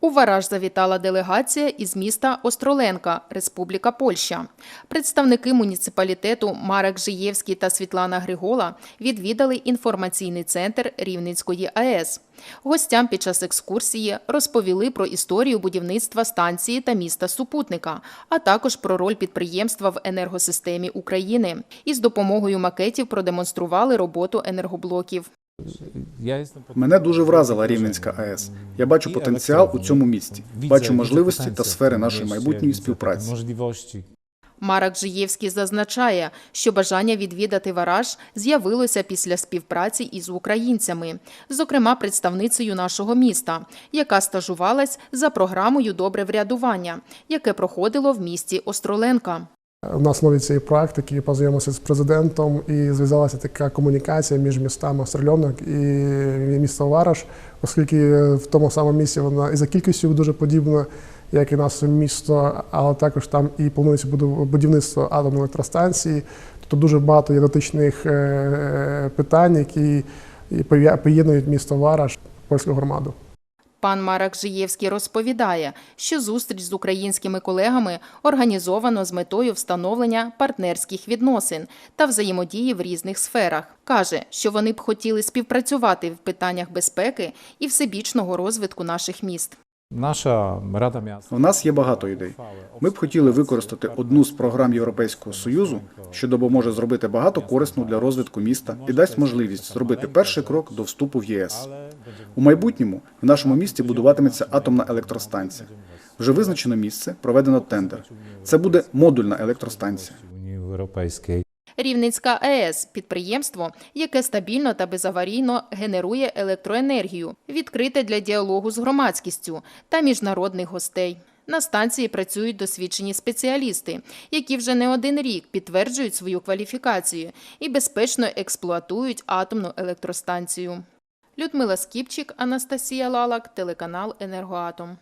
У Вараж завітала делегація із міста Остроленка, Республіка Польща. Представники муніципалітету Марек Жиєвський та Світлана Григола відвідали інформаційний центр Рівненської АЕС. Гостям під час екскурсії розповіли про історію будівництва станції та міста супутника, а також про роль підприємства в енергосистемі України. І з допомогою макетів продемонстрували роботу енергоблоків. Мене дуже вразила Рівненська АЕС. Я бачу потенціал у цьому місті, бачу можливості та сфери нашої майбутньої співпраці. Марак Жиєвський зазначає, що бажання відвідати Вараж з'явилося після співпраці із українцями, зокрема представницею нашого міста, яка стажувалась за програмою Добре врядування, яке проходило в місті Остроленка. У нас новий цей проект, познайомився з президентом, і зв'язалася така комунікація між містами Острольонок і місто Вараш, оскільки в тому самому місці вона і за кількістю дуже подібна, як і наше місто, але також там і планується будівництво атомної електростанції. Тобто дуже багато є дотичних е, питань, які поєднують місто Вараш, польську громаду. Пан Марак Жиєвський розповідає, що зустріч з українськими колегами організовано з метою встановлення партнерських відносин та взаємодії в різних сферах. Каже, що вони б хотіли співпрацювати в питаннях безпеки і всебічного розвитку наших міст. Наша рада міста. У нас є багато ідей. Ми б хотіли використати одну з програм Європейського союзу, що допоможе зробити багато корисного для розвитку міста і дасть можливість зробити перший крок до вступу в єС. У майбутньому в нашому місті будуватиметься атомна електростанція. Вже визначено місце, проведено тендер. Це буде модульна електростанція. Рівненська АЕС підприємство, яке стабільно та безаварійно генерує електроенергію, відкрите для діалогу з громадськістю та міжнародних гостей. На станції працюють досвідчені спеціалісти, які вже не один рік підтверджують свою кваліфікацію і безпечно експлуатують атомну електростанцію. Людмила Скіпчик, Анастасія Лалак, телеканал Енергоатом.